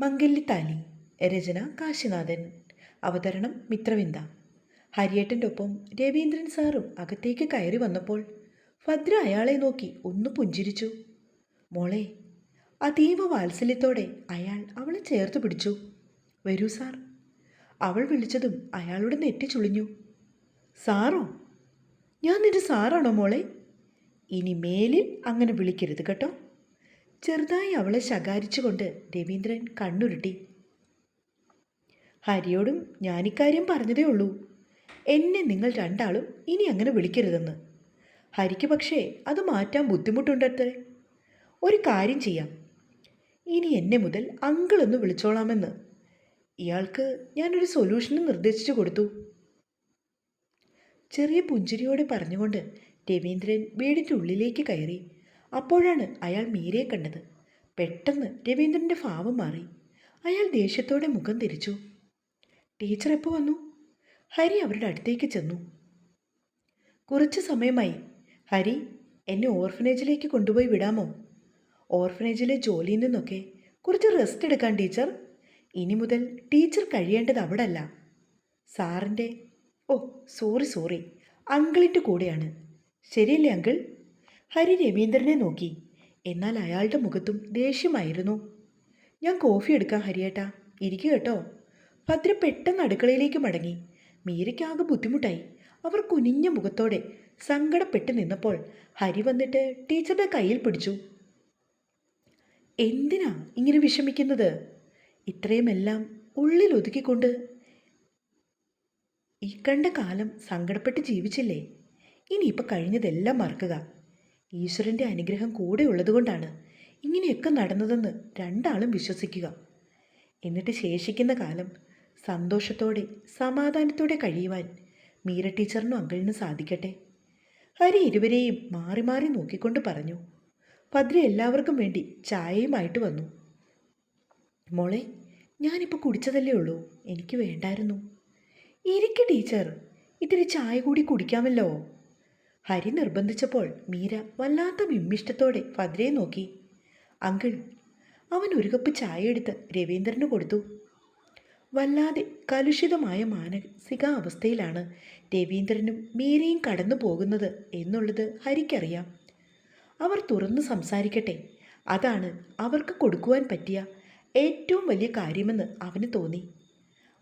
മംഗല്യത്താലി രചന കാശിനാഥൻ അവതരണം മിത്രവിന്ദ. ഹരിയേട്ടന്റെ ഒപ്പം രവീന്ദ്രൻ സാറും അകത്തേക്ക് കയറി വന്നപ്പോൾ ഭദ്ര അയാളെ നോക്കി ഒന്ന് പുഞ്ചിരിച്ചു. മോളെ അതീവ വാത്സല്യത്തോടെ അയാൾ അവളെ ചേർത്ത് പിടിച്ചു. വരൂ സാർ. അവൾ വിളിച്ചതും അയാളുടെ നെറ്റി ചുളിഞ്ഞു. സാറോ? ഞാൻ നിന്റെ സാറാണോ മോളെ? ഇനി മേലിൽ അങ്ങനെ വിളിക്കരുത് കേട്ടോ. ചെറുതായി അവളെ ശകാരിച്ചുകൊണ്ട് രവീന്ദ്രൻ കണ്ണുരുട്ടി. ഹരിയോടും ഞാനിക്കാര്യം പറഞ്ഞതേ ഉള്ളൂ. എന്നെ നിങ്ങൾ രണ്ടാളും ഇനി അങ്ങനെ വിളിക്കരുതെന്ന്. ഹരിക്ക് പക്ഷേ അത് മാറ്റാൻ ബുദ്ധിമുട്ടുണ്ടത്രേ. ഒരു കാര്യം ചെയ്യാം. ഇനി എന്നെ മുതൽ അങ്കിളൊന്ന് വിളിച്ചോളാമെന്ന്. ഇയാൾക്ക് ഞാനൊരു സൊല്യൂഷനും നിർദ്ദേശിച്ചു കൊടുത്തു. ചെറിയ പുഞ്ചിരിയോടെ പറഞ്ഞുകൊണ്ട് രവീന്ദ്രൻ വീടിന്റെ ഉള്ളിലേക്ക് കയറി. അപ്പോഴാണ് അയാൾ മീരയെ കണ്ടത്. പെട്ടെന്ന് രവീന്ദ്രന്റെ ഭാവം മാറി. അയാൾ ദേഷ്യത്തോടെ മുഖം തിരിച്ചു. ടീച്ചർ എപ്പോൾ വന്നു? ഹരി അവരുടെ അടുത്തേക്ക് ചെന്നു. കുറച്ച് സമയമായി. ഹരി എന്നെ ഓർഫനേജിലേക്ക് കൊണ്ടുപോയി വിടാമോ? ഓർഫനേജിലെ ജോലിയിൽ നിന്നൊക്കെ കുറച്ച് റെസ്റ്റ് എടുക്കാൻ ടീച്ചർ. ഇനി മുതൽ ടീച്ചർ കഴിയേണ്ടത് അവിടെ അല്ല സാറിന്റെ ഓ സോറി സോറി. അങ്കിളിന്റെ കൂടെയാണ്. ശരിയല്ലേ അങ്കിൾ? ഹരി രവീന്ദ്രനെ നോക്കി. എന്നാൽ അയാളുടെ മുഖത്തും ദേഷ്യമായിരുന്നു. ഞാൻ കോഫി എടുക്കാം ഹരിയേട്ടാ. ഇരിക്കുക കേട്ടോ. ഭദ്ര പെട്ടെന്ന് അടുക്കളയിലേക്ക് മടങ്ങി. മീരയ്ക്കാകെ ബുദ്ധിമുട്ടായി. അവർ കുനിഞ്ഞ മുഖത്തോടെ സങ്കടപ്പെട്ട് നിന്നപ്പോൾ ഹരി വന്നിട്ട് ടീച്ചറുടെ കയ്യിൽ പിടിച്ചു. എന്തിനാ ഇങ്ങനെ വിഷമിക്കുന്നത്? ഇത്രയുമെല്ലാം ഉള്ളിൽ ഒതുക്കിക്കൊണ്ട് ഈ കണ്ട കാലം സങ്കടപ്പെട്ട് ജീവിച്ചില്ലേ? ഇനിയിപ്പോൾ കഴിഞ്ഞതെല്ലാം മറക്കുക. ഈശ്വരന്റെ അനുഗ്രഹം കൂടെ ഉള്ളതുകൊണ്ടാണ് ഇങ്ങനെയൊക്കെ നടന്നതെന്ന് രണ്ടാളും വിശ്വസിക്കുക. എന്നിട്ട് ശേഷിക്കുന്ന കാലം സന്തോഷത്തോടെ സമാധാനത്തോടെ കഴിയുവാൻ മീര ടീച്ചറിനും അങ്കിളിനും സാധിക്കട്ടെ. ഹരി ഇരുവരെയും മാറി മാറി നോക്കിക്കൊണ്ട് പറഞ്ഞു. ഭദ്ര എല്ലാവർക്കും വേണ്ടി ചായയുമായിട്ട് വന്നു. മോളെ ഞാനിപ്പോൾ കുടിച്ചതല്ലേ ഉള്ളൂ. എനിക്ക് വേണ്ടായിരുന്നു. ഇരിക്കു ടീച്ചർ. ഇത്തിരി ചായ കൂടി കുടിക്കാമല്ലോ. ഹരി നിർബന്ധിച്ചപ്പോൾ മീര വല്ലാത്ത വിമ്മിഷ്ടത്തോടെ ഫദ്രയെ നോക്കി. അങ്കിൾ അവൻ ഒരു കപ്പ് ചായ എടുത്ത് രവീന്ദ്രന് കൊടുത്തു. വല്ലാതെ കലുഷിതമായ മാനസിക അവസ്ഥയിലാണ് രവീന്ദ്രനും മീരയും കടന്നു പോകുന്നത് എന്നുള്ളത് ഹരിക്കറിയാം. അവർ തുറന്ന് സംസാരിക്കട്ടെ. അതാണ് അവർക്ക് കൊടുക്കുവാൻ പറ്റിയ ഏറ്റവും വലിയ കാര്യമെന്ന് അവന് തോന്നി.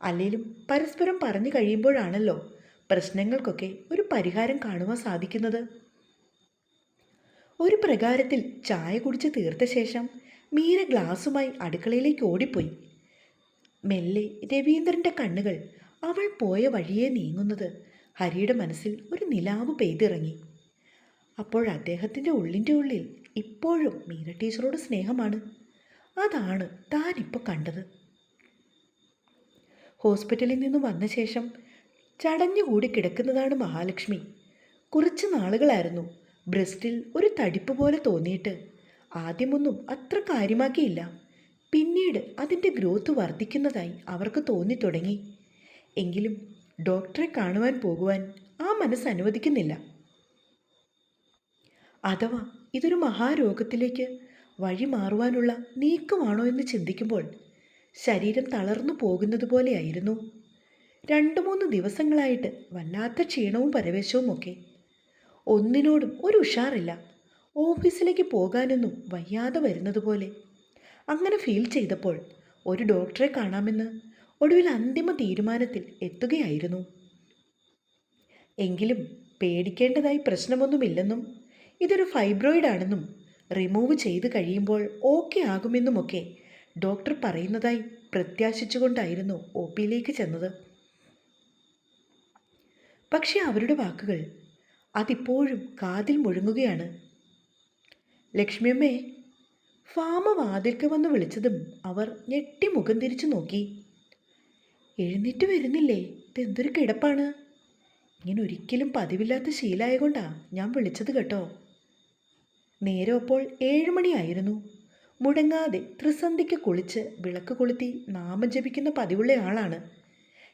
അല്ലെങ്കിലും പരസ്പരം പറഞ്ഞു കഴിയുമ്പോഴാണല്ലോ പ്രശ്നങ്ങൾക്കൊക്കെ ഒരു പരിഹാരം കാണുവാൻ സാധിക്കുന്നത്? ഒരു പ്രകാരത്തിൽ ചായ കുടിച്ച് തീർത്ത ശേഷം മീര ഗ്ലാസുമായി അടുക്കളയിലേക്ക് ഓടിപ്പോയി. മെല്ലെ രവീന്ദ്രന്റെ കണ്ണുകൾ അവൾ പോയ വഴിയെ നീങ്ങുന്നത് ഹരിയുടെ മനസ്സിൽ ഒരു നിലാവ് പെയ്തിറങ്ങി. അപ്പോൾ അദ്ദേഹത്തിന്റെ ഉള്ളിന്റെ ഉള്ളിൽ ഇപ്പോഴും മീര ടീച്ചറോട് സ്നേഹമാണ്. അതാണ് താനിപ്പോൾ കണ്ടത്. ഹോസ്പിറ്റലിൽ നിന്ന് വന്ന ശേഷം ചടഞ്ഞുകൂടി കിടക്കുന്നതാണ് മഹാലക്ഷ്മി. കുറച്ച് നാളുകളായിരുന്നു ബ്രസ്റ്റിൽ ഒരു തടിപ്പ് പോലെ തോന്നിയിട്ട്. ആദ്യമൊന്നും അത്ര കാര്യമാക്കിയില്ല. പിന്നീട് അതിന്റെ ഗ്രോത്ത് വർദ്ധിക്കുന്നതായി അവർക്ക് തോന്നി തുടങ്ങി എങ്കിലും ഡോക്ടറെ കാണുവാൻ പോകുവാൻ ആ മനസ്സ് അനുവദിക്കുന്നില്ല. അഥവാ ഇതൊരു മഹാരോഗത്തിലേക്ക് വഴി മാറുവാനുള്ള നീക്കമാണോ എന്ന് ചിന്തിക്കുമ്പോൾ ശരീരം തളർന്നു പോകുന്നത് പോലെയായിരുന്നു. രണ്ട് മൂന്ന് ദിവസങ്ങളായിട്ട് വല്ലാത്ത ക്ഷീണവും പരവേശവും ഒക്കെ. ഒന്നിനോടും ഒരു ഉഷാറില്ല. ഓഫീസിലേക്ക് പോകാനൊന്നും വയ്യാതെ വരുന്നതുപോലെ അങ്ങനെ ഫീൽ ചെയ്തപ്പോൾ ഒരു ഡോക്ടറെ കാണാമെന്ന് ഒടുവിൽ അന്തിമ തീരുമാനത്തിൽ എത്തുകയായിരുന്നു. എങ്കിലും പേടിക്കേണ്ടതായി പ്രശ്നമൊന്നുമില്ലെന്നും ഇതൊരു ഫൈബ്രോയിഡ് ആണെന്നും റിമൂവ് ചെയ്ത് കഴിയുമ്പോൾ ഓക്കെ ആകുമെന്നുമൊക്കെ ഡോക്ടർ പറയുന്നതായി പ്രത്യാശിച്ചുകൊണ്ടായിരുന്നു ഒ പിയിലേക്ക് ചെന്നത്. പക്ഷെ അവരുടെ വാക്കുകൾ അതിപ്പോഴും കാതിൽ മുഴങ്ങുകയാണ്. ലക്ഷ്മിയമ്മേ ഫാമ വാതിൽക്ക് വന്ന് വിളിച്ചതും അവർ ഞെട്ടി മുഖം തിരിച്ചു നോക്കി. എഴുന്നേറ്റ് വരുന്നില്ലേ? ഇതെന്തൊരു കിടപ്പാണ്? ഇങ്ങനെ ഒരിക്കലും പതിവില്ലാത്ത ശീലമായകൊണ്ടാ ഞാൻ വിളിച്ചത് കേട്ടോ. നേരം അപ്പോൾ ഏഴുമണിയായിരുന്നു മുടങ്ങാതെ ത്രിസന്ധിക്ക് കുളിച്ച് വിളക്ക് കൊളുത്തി നാമം ജപിക്കുന്ന പതിവുള്ള ആളാണ്.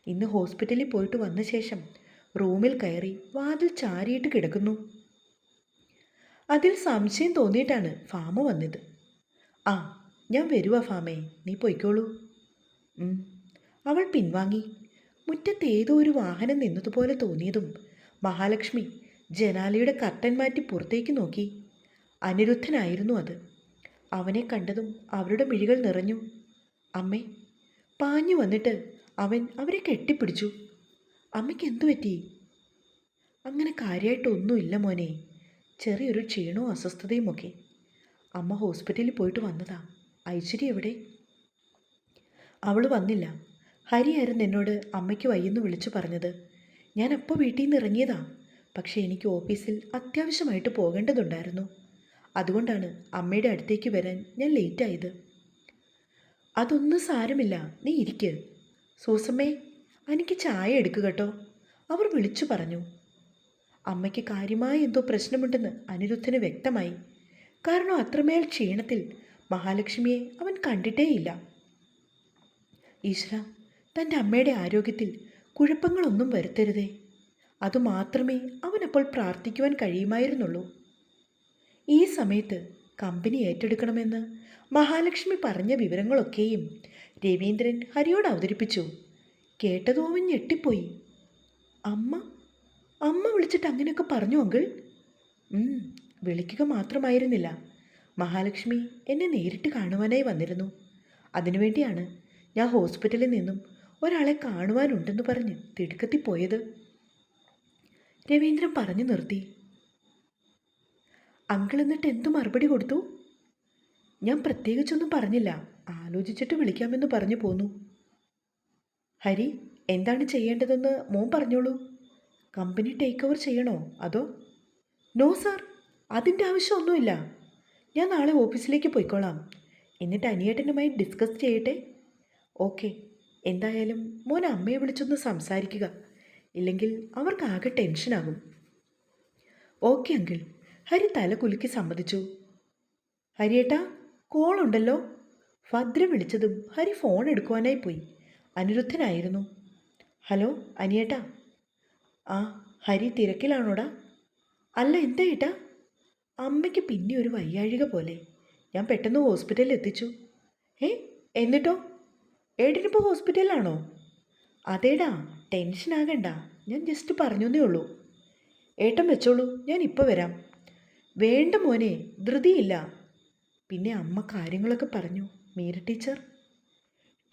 ഇന്ന് ഹോസ്പിറ്റലിൽ പോയിട്ട് വന്ന ശേഷം റൂമിൽ കയറി വാതിൽ ചാരിയിട്ട് കിടക്കുന്നു. അതിൽ സംശയം തോന്നിയിട്ടാണ് ഫാമ വന്നത്. ആ ഞാൻ വരുവാ ഫാമേ നീ പൊയ്ക്കോളൂ. അവൾ പിൻവാങ്ങി. മുറ്റത്ത് ഏതോ ഒരു വാഹനം നിന്നതുപോലെ തോന്നിയതും മഹാലക്ഷ്മി ജനാലയുടെ കർട്ടൻ മാറ്റി പുറത്തേക്ക് നോക്കി. അനിരുദ്ധനായിരുന്നു അത്. അവനെ കണ്ടതും അവരുടെ മിഴികൾ നിറഞ്ഞു. അമ്മേ പാഞ്ഞു വന്നിട്ട് അവൻ അവരെ കെട്ടിപ്പിടിച്ചു. അമ്മയ്ക്ക് എന്തു പറ്റി? അങ്ങനെ കാര്യമായിട്ടൊന്നുമില്ല മോനെ. ചെറിയൊരു ക്ഷീണവും അസ്വസ്ഥതയും ഒക്കെ അമ്മ ഹോസ്പിറ്റലിൽ പോയിട്ട് വന്നതാ. ഐശ്വര്യ എവിടെ? അവൾ വന്നില്ല. ഹരിയായിരുന്നു എന്നോട് അമ്മയ്ക്ക് വയ്യെന്ന് വിളിച്ചു പറഞ്ഞത്. ഞാൻ അപ്പോൾ വീട്ടിൽ നിന്ന് ഇറങ്ങിയതാ. പക്ഷേ എനിക്ക് ഓഫീസിൽ അത്യാവശ്യമായിട്ട് പോകേണ്ടതുണ്ടായിരുന്നു. അതുകൊണ്ടാണ് അമ്മയുടെ അടുത്തേക്ക് വരാൻ ഞാൻ ലേറ്റായത്. അതൊന്നും സാരമില്ല. നീ ഇരിക്ക്. സൂസമ്മേ എനിക്ക് ചായ എടുക്കുക കേട്ടോ. അവർ വിളിച്ചു പറഞ്ഞു. അമ്മയ്ക്ക് കാര്യമായ എന്തോ പ്രശ്നമുണ്ടെന്ന് അനിരുദ്ധന് വ്യക്തമായി. കാരണം അത്രമേൽ ക്ഷീണത്തിൽ മഹാലക്ഷ്മിയെ അവൻ കണ്ടിട്ടേയില്ല. ഈശ്വര തന്റെ അമ്മയുടെ ആരോഗ്യത്തിൽ കുഴപ്പങ്ങളൊന്നും വരുത്തരുതേ. അതുമാത്രമേ അവനപ്പോൾ പ്രാർത്ഥിക്കുവാൻ കഴിയുമായിരുന്നുള്ളൂ. ഈ സമയത്ത് കമ്പനി ഏറ്റെടുക്കണമെന്ന് മഹാലക്ഷ്മി പറഞ്ഞ വിവരങ്ങളൊക്കെയും രവീന്ദ്രൻ ഹരിയോട് അവതരിപ്പിച്ചു. കേട്ടതും അവൻ ഞെട്ടിപ്പോയി. അമ്മ? അമ്മ വിളിച്ചിട്ട് അങ്ങനെയൊക്കെ പറഞ്ഞു അങ്കിൾ? വിളിക്കുക മാത്രമായിരുന്നില്ല. മഹാലക്ഷ്മി എന്നെ നേരിട്ട് കാണുവാനായി വന്നിരുന്നു. അതിനുവേണ്ടിയാണ് ഞാൻ ഹോസ്പിറ്റലിൽ നിന്നും ഒരാളെ കാണുവാനുണ്ടെന്ന് പറഞ്ഞ് തിടുക്കത്തി പോയത്. രവീന്ദ്രൻ പറഞ്ഞു നിർത്തി. അങ്കിൾ എന്നിട്ട് എന്തു മറുപടി കൊടുത്തു? ഞാൻ പ്രത്യേകിച്ചൊന്നും പറഞ്ഞില്ല. ആലോചിച്ചിട്ട് വിളിക്കാമെന്ന് പറഞ്ഞു പോന്നു. ഹരി എന്താണ് ചെയ്യേണ്ടതെന്ന് മോൻ പറഞ്ഞോളൂ. കമ്പനി ടേക്ക് ഓവർ ചെയ്യണോ അതോ? നോ സാർ അതിന്റെ ആവശ്യമൊന്നുമില്ല. ഞാൻ നാളെ ഓഫീസിലേക്ക് പോയിക്കോളാം. എന്നിട്ട് അനിയേട്ടനുമായി ഡിസ്കസ് ചെയ്യട്ടെ. ഓക്കെ എന്തായാലും മോൻ അമ്മയെ വിളിച്ചൊന്ന് സംസാരിക്കുക. ഇല്ലെങ്കിൽ അവർക്കാകെ ടെൻഷനാകും. ഓക്കെ അങ്കിൾ ഹരി തല കുലുക്കി സമ്മതിച്ചു. ഹരിയേട്ടാ കോളുണ്ടല്ലോ. ഭദ്ര വിളിച്ചതും ഹരി ഫോൺ എടുക്കുവാനായി പോയി. അനിരുദ്ധനായിരുന്നു. ഹലോ അനിയേട്ടാ. ആ ഹരി തിരക്കിലാണോടാ? അല്ല എന്താ ഏട്ടാ? അമ്മയ്ക്ക് പിന്നെ ഒരു വയ്യാഴിക പോലെ. ഞാൻ പെട്ടെന്ന് ഹോസ്പിറ്റലിൽ എത്തിച്ചു. ഏ എന്നിട്ടോ? ഏട്ടനിപ്പോൾ ഹോസ്പിറ്റലിലാണോ? അതേടാ ടെൻഷൻ ആകണ്ട. ഞാൻ ജസ്റ്റ് പറഞ്ഞേ ഉള്ളൂ. ഏട്ടൻ വെച്ചോളൂ ഞാൻ ഇപ്പോൾ വരാം. വേണ്ട മോനെ ധൃതിയില്ല. പിന്നെ അമ്മ കാര്യങ്ങളൊക്കെ പറഞ്ഞു. മീര ടീച്ചർ?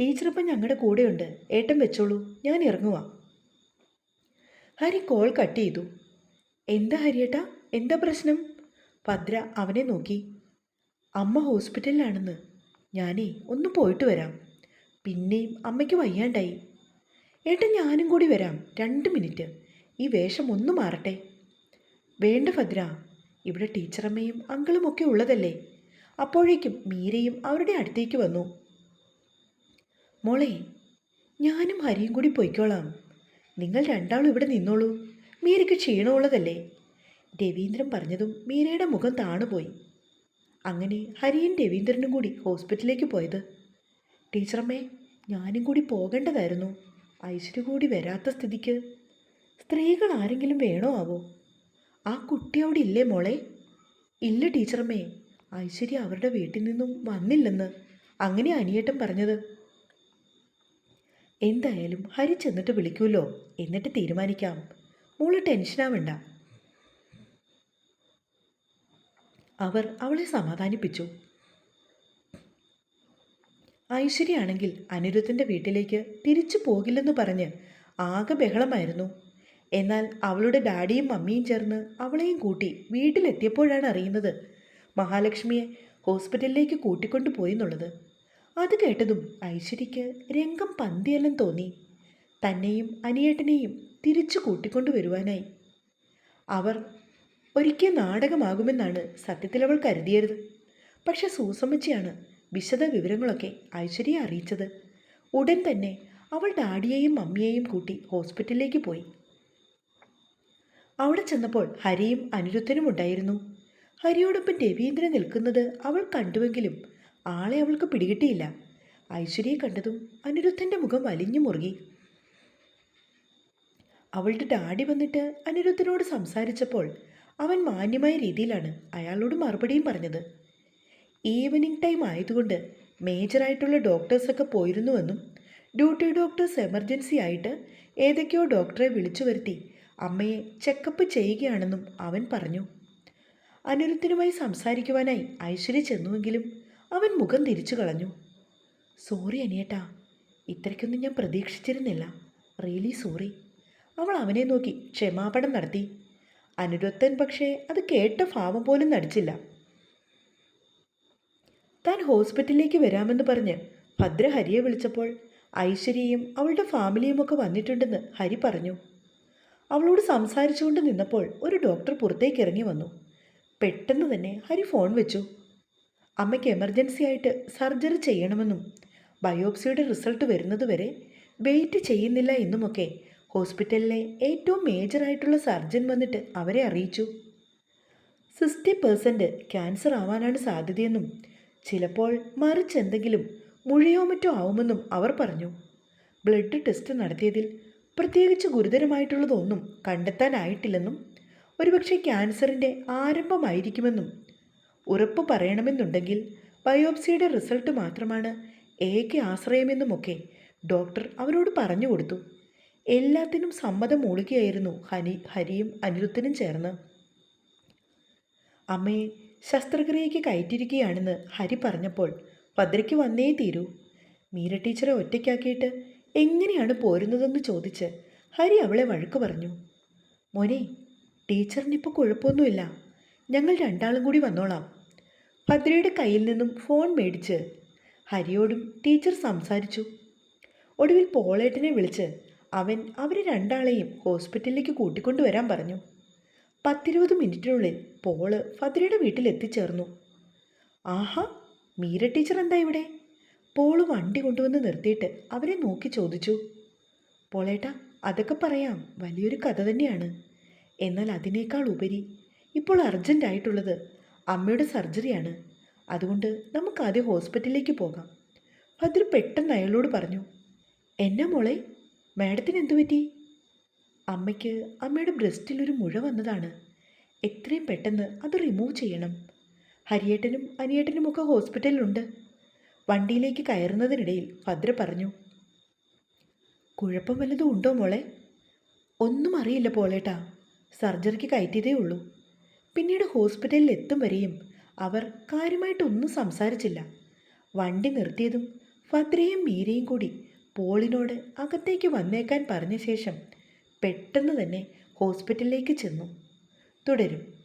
ടീച്ചർ ഇപ്പം ഞങ്ങളുടെ കൂടെയുണ്ട്. ഏട്ടൻ വെച്ചോളൂ. ഞാൻ ഇറങ്ങുവാ. ഹരി കോൾ കട്ട് ചെയ്തു. എന്താ ഹരിയേട്ടാ? എന്താ പ്രശ്നം? ഭദ്ര അവനെ നോക്കി. അമ്മ ഹോസ്പിറ്റലിലാണെന്ന്. ഞാനേ ഒന്ന് പോയിട്ട് വരാം. പിന്നെയും അമ്മയ്ക്ക് വയ്യാണ്ടായി. ഏട്ടൻ ഞാനും കൂടി വരാം. രണ്ട് മിനിറ്റ്. ഈ വേഷം ഒന്ന് മാറട്ടെ. വേണ്ട ഭദ്ര. ഇവിടെ ടീച്ചറമ്മയും അങ്കിളും ഒക്കെ ഉള്ളതല്ലേ? അപ്പോഴേക്കും മീരയും അവരുടെ അടുത്തേക്ക് വന്നു. മോളെ ഞാനും ഹരിയും കൂടി പൊയ്ക്കോളാം. നിങ്ങൾ രണ്ടാളും ഇവിടെ നിന്നോളൂ. മീരയ്ക്ക് ക്ഷീണമുള്ളതല്ലേ? രവീന്ദ്രൻ പറഞ്ഞതും മീരയുടെ മുഖം താണുപോയി. അങ്ങനെ ഹരിയും രവീന്ദ്രനും കൂടി ഹോസ്പിറ്റലിലേക്ക് പോയത്. ടീച്ചറമ്മേ ഞാനും കൂടി പോകേണ്ടതായിരുന്നു. ഐശ്വര്യ കൂടി വരാത്ത സ്ഥിതിക്ക്. സ്ത്രീകൾ ആരെങ്കിലും വേണോ ആവോ? ആ കുട്ടി അവിടെ ഇല്ലേ മോളെ? ഇല്ല ടീച്ചറമ്മേ. ഐശ്വര്യ അവരുടെ വീട്ടിൽ നിന്നും വന്നില്ലെന്ന്. അങ്ങനെ അനിയേട്ടൻ പറഞ്ഞത് എന്തായാലും ഹരി ചെന്നിട്ട് വിളിക്കുമല്ലോ. എന്നിട്ട് തീരുമാനിക്കാം. മോൾ ടെൻഷനാവണ്ട അവർ അവളെ സമാധാനിപ്പിച്ചു. ഐശ്വര്യയാണെങ്കിൽ അനിരുദ്ധന്റെ വീട്ടിലേക്ക് തിരിച്ചു പോകില്ലെന്ന് പറഞ്ഞ് ആകെ ബഹളമായിരുന്നു. എന്നാൽ അവളുടെ ഡാഡിയും മമ്മിയും ചേർന്ന് അവളെയും കൂട്ടി വീട്ടിലെത്തിയപ്പോഴാണ് അറിയുന്നത് മഹാലക്ഷ്മിയെ ഹോസ്പിറ്റലിലേക്ക് കൂട്ടിക്കൊണ്ടു പോയെന്നുള്ളത് അത് കേട്ടതും ഐശ്വര്യയ്ക്ക് രംഗം പന്തിയല്ലെന്ന് തോന്നി. തന്നെയും അനിയേട്ടനെയും തിരിച്ചു കൂട്ടിക്കൊണ്ടു വരുവാനായി അവർ ഒരിക്കൽ നാടകമാകുമെന്നാണ് സത്യത്തിൽ അവൾ കരുതിയത്. പക്ഷെ സൂസമ്മച്ചിയാണ് വിശദ വിവരങ്ങളൊക്കെ ഐശ്വര്യയെ അറിയിച്ചത്. ഉടൻ തന്നെ അവൾ ഡാഡിയെയും മമ്മിയെയും കൂട്ടി ഹോസ്പിറ്റലിലേക്ക് പോയി. അവിടെ ചെന്നപ്പോൾ ഹരിയും അനിരുദ്ധനും ഉണ്ടായിരുന്നു. ഹരിയോടൊപ്പം രവീന്ദ്രൻ നിൽക്കുന്നത് അവൾ കണ്ടുവെങ്കിലും ആളെ അവൾക്ക് പിടികിട്ടിയില്ല. ഐശ്വര്യയെ കണ്ടതും അനിരുദ്ധന്റെ മുഖം വലിഞ്ഞു മുറുകി. അവളുടെ ഡാഡി വന്നിട്ട് അനിരുദ്ധനോട് സംസാരിച്ചപ്പോൾ അവൻ മാന്യമായ രീതിയിലാണ് അയാളോട് മറുപടിയും പറഞ്ഞത്. ഈവനിങ് ടൈം ആയതുകൊണ്ട് മേജറായിട്ടുള്ള ഡോക്ടേഴ്സൊക്കെ പോയിരുന്നുവെന്നും ഡ്യൂട്ടി ഡോക്ടേഴ്സ് എമർജൻസി ആയിട്ട് ഏതൊക്കെയോ ഡോക്ടറെ വിളിച്ചു വരുത്തി അമ്മയെ ചെക്കപ്പ് ചെയ്യുകയാണെന്നും അവൻ പറഞ്ഞു. അനിരുദ്ധനുമായി സംസാരിക്കുവാനായി ഐശ്വര്യ ചെന്നുവെങ്കിലും അവൻ മുഖം തിരിച്ചു കളഞ്ഞു. സോറി അനിയേട്ടാ. ഇത്രയ്ക്കൊന്നും ഞാൻ പ്രതീക്ഷിച്ചിരുന്നില്ല. റിയലി സോറി അവൾ അവനെ നോക്കി ക്ഷമാപണം നടത്തി. അനിരുദ്ധൻ പക്ഷേ അത് കേട്ട ഭാവം പോലും നടിച്ചില്ല. താൻ ഹോസ്പിറ്റലിലേക്ക് വരാമെന്ന് പറഞ്ഞ് ഭദ്ര ഹരിയെ വിളിച്ചപ്പോൾ ഐശ്വര്യയും അവളുടെ ഫാമിലിയും ഒക്കെ വന്നിട്ടുണ്ടെന്ന് ഹരി പറഞ്ഞു. അവളോട് സംസാരിച്ചുകൊണ്ട് നിന്നപ്പോൾ ഒരു ഡോക്ടർ പുറത്തേക്ക് ഇറങ്ങി വന്നു. പെട്ടെന്ന് തന്നെ ഹരി ഫോൺ വെച്ചു. അമ്മയ്ക്ക് എമർജൻസി ആയിട്ട് സർജറി ചെയ്യണമെന്നും ബയോപ്സിയുടെ റിസൾട്ട് വരുന്നതുവരെ വെയിറ്റ് ചെയ്യുന്നില്ല എന്നുമൊക്കെ ഹോസ്പിറ്റലിലെ ഏറ്റവും മേജറായിട്ടുള്ള സർജൻ വന്നിട്ട് അവരെ അറിയിച്ചു. സിക്സ്റ്റി പെർസെന്റ് ക്യാൻസർ ആവാനാണ് സാധ്യതയെന്നും ചിലപ്പോൾ മറിച്ചെന്തെങ്കിലും മുഴയോ മറ്റോ ആവുമെന്നും അവർ പറഞ്ഞു. ബ്ലഡ് ടെസ്റ്റ് നടത്തിയതിൽ പ്രത്യേകിച്ച് ഗുരുതരമായിട്ടുള്ളതൊന്നും കണ്ടെത്താനായിട്ടില്ലെന്നും ഒരുപക്ഷെ ക്യാൻസറിന്റെ ആരംഭമായിരിക്കുമെന്നും ഉറപ്പ് പറയണമെന്നുണ്ടെങ്കിൽ ബയോപ്സിയുടെ റിസൾട്ട് മാത്രമാണ് എയ്ക്ക് ആശ്രയമെന്നുമൊക്കെ ഡോക്ടർ അവരോട് പറഞ്ഞു കൊടുത്തു. എല്ലാത്തിനും സമ്മതം മൂളുകയായിരുന്നു ഹനി ഹരിയും അനിരുദ്ധനും ചേർന്ന്. അമ്മയെ ശസ്ത്രക്രിയയ്ക്ക് കയറ്റിരിക്കുകയാണെന്ന് ഹരി പറഞ്ഞപ്പോൾ ഭദ്രയ്ക്ക് വന്നേ തീരൂ. മീര ടീച്ചറെ ഒറ്റയ്ക്കാക്കിയിട്ട് എങ്ങനെയാണ് പോരുന്നതെന്ന് ചോദിച്ച് ഹരി അവളെ വഴക്ക് പറഞ്ഞു. മോനെ ടീച്ചറിനിപ്പോൾ കുഴപ്പമൊന്നുമില്ല. ഞങ്ങൾ രണ്ടാളും കൂടി വന്നോളാം. ഭദ്രയുടെ കയ്യിൽ നിന്നും ഫോൺ മേടിച്ച് ഹരിയോടും ടീച്ചർ സംസാരിച്ചു. ഒടുവിൽ പോളേട്ടനെ വിളിച്ച് അവൻ അവരെ രണ്ടാളെയും ഹോസ്പിറ്റലിലേക്ക് കൂട്ടിക്കൊണ്ടുവരാൻ പറഞ്ഞു. പത്തിരുപത് മിനിറ്റിനുള്ളിൽ പോൾ ഫദ്രയുടെ വീട്ടിലെത്തിച്ചേർന്നു ആഹാ മീര ടീച്ചർ എന്താ ഇവിടെ? പോൾ വണ്ടി കൊണ്ടുവന്ന് നിർത്തിയിട്ട് അവരെ നോക്കി ചോദിച്ചു. പോളേട്ട അതൊക്കെ പറയാം. വലിയൊരു കഥ തന്നെയാണ്. എന്നാൽ അതിനേക്കാൾ ഉപരി ഇപ്പോൾ അർജന്റ് ആയിട്ടുള്ളത് അമ്മയുടെ സർജറിയാണ്. അതുകൊണ്ട് നമുക്ക് ആദ്യം ഹോസ്പിറ്റലിലേക്ക് പോകാം. ഭദ്ര പെട്ടെന്ന് അയാളോട് പറഞ്ഞു എന്നാ മോളെ മാഡത്തിന് എന്തു പറ്റി? അമ്മയ്ക്ക് അമ്മയുടെ ബ്രസ്റ്റിൽ ഒരു മുഴ വന്നതാണ്. എത്രയും പെട്ടെന്ന് അത് റിമൂവ് ചെയ്യണം. ഹരിയേട്ടനും അനിയേട്ടനുമൊക്കെ ഹോസ്പിറ്റലിലുണ്ട്. വണ്ടിയിലേക്ക് കയറുന്നതിനിടയിൽ ഭദ്ര പറഞ്ഞു കുഴപ്പം വല്ലതും ഉണ്ടോ മോളെ? ഒന്നും അറിയില്ല പോളേട്ടാ. സർജറിക്ക് കയറ്റിയതേ ഉള്ളൂ. പിന്നീട് ഹോസ്പിറ്റലിൽ എത്തും വരെയും അവർ കാര്യമായിട്ടൊന്നും സംസാരിച്ചില്ല. വണ്ടി നിർത്തിയതും ഭദ്രയും മീരയും കൂടി പോളിനോട് അകത്തേക്ക് വന്നേക്കാൻ പറഞ്ഞ ശേഷം പെട്ടെന്ന് തന്നെ ഹോസ്പിറ്റലിലേക്ക് ചെന്നു. തുടരും.